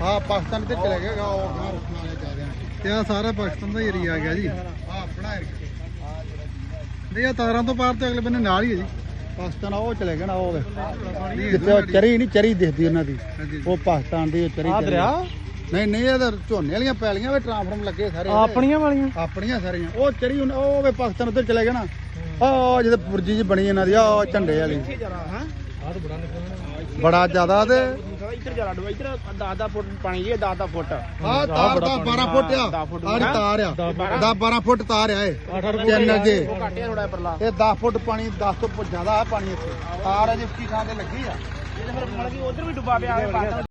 ਹਾਂ ਪਾਕਿਸਤਾਨ ਤੇ ਚਲੇ ਗਿਆ ਉਹ ਗਾਂ ਤੇ ਆ ਸਾਰਾ ਪਾਕਿਸਤਾਨ ਦਾ ਏਰੀਆ ਆ ਗਿਆ ਜੀ। ਆ ਆਪਣਾ ਏਰੀਆ। ਨਹੀਂ ਆ ਤਾਰਾਂ ਤੋਂ ਪਾਰ ਤੇ ਅਗਲੇ ਬੰਨੇ ਨਾਲ ਹੀ ਹੈ ਜੀ। ਪਾਕਿਸਤਾਨ ਉਹ ਚਲੇ ਗਏ ਨਾ ਉਹ ਜਿੱਥੇ ਚਰੀ ਨਹੀਂ ਚਰੀ ਦਿਖਦੀ ਉਹਨਾਂ ਦੀ। ਉਹ ਪਾਕਿਸਤਾਨ ਦੀ ਚਰੀ ਆ ਦਰਿਆ? ਨਹੀਂ ਨਹੀਂ ਇਹ ਤਾਂ ਝੋਨੇ ਵਾਲੀਆਂ ਪੈਲੀਆਂ ਵੇ ਟ੍ਰਾਂਸਫਾਰਮ ਲੱਗੇ ਸਾਰੇ। ਆਪਣੀਆਂ ਵਾਲੀਆਂ? ਆਪਣੀਆਂ ਸਾਰੀਆਂ। ਉਹ ਚਰੀ ਉਹ ਵੇ ਪਾਕਿਸਤਾਨ ਉੱਧਰ ਚਲੇ ਗਏ ਨਾ। ਉਹ ਜਿਹਦੇ ਪੁਰਜੀ ਜੀ ਬਣੀ ਇਹਨਾਂ ਦੀ ਆ ਝੰਡੇ ਵਾਲੀ। ਬੜਾ ਜ਼ਿਆਦਾ ਤੇ। ਇੱਧਰ ਜਰਾ ਡੋ ਇੱਧਰ 10 10 ਫੁੱਟ ਪਾਣੀ ਜੀ 10 10 ਫੁੱਟ। ਆ ਤਾਰ ਦਾ 12 ਫੁੱਟ ਆ। ਆੜੀ ਤਾਰ ਆ। ਦਸ 10 12 ਫੁੱਟ ਤਾਰ ਆ ਇਹ। ਚੈਨਲ ਜੇ ਉਹ ਘਟਿਆ ਥੋੜਾ ਪਰਲਾ। ਇਹ 10 ਫੁੱਟ ਪਾਣੀ 10 ਤੋਂ ਜ਼ਿਆਦਾ ਆ ਪਾਣੀ ਇੱਥੇ। ਤਾਰ ਅਜੇ ਉੱਚੀ ਥਾਂ ਤੇ ਲੱਗੀ ਆ। ਇਹ ਫਿਰ ਮਤਲਬ ਕਿ ਉਧਰ ਵੀ ਡੁੱਬਾ ਪਿਆ ਹੈ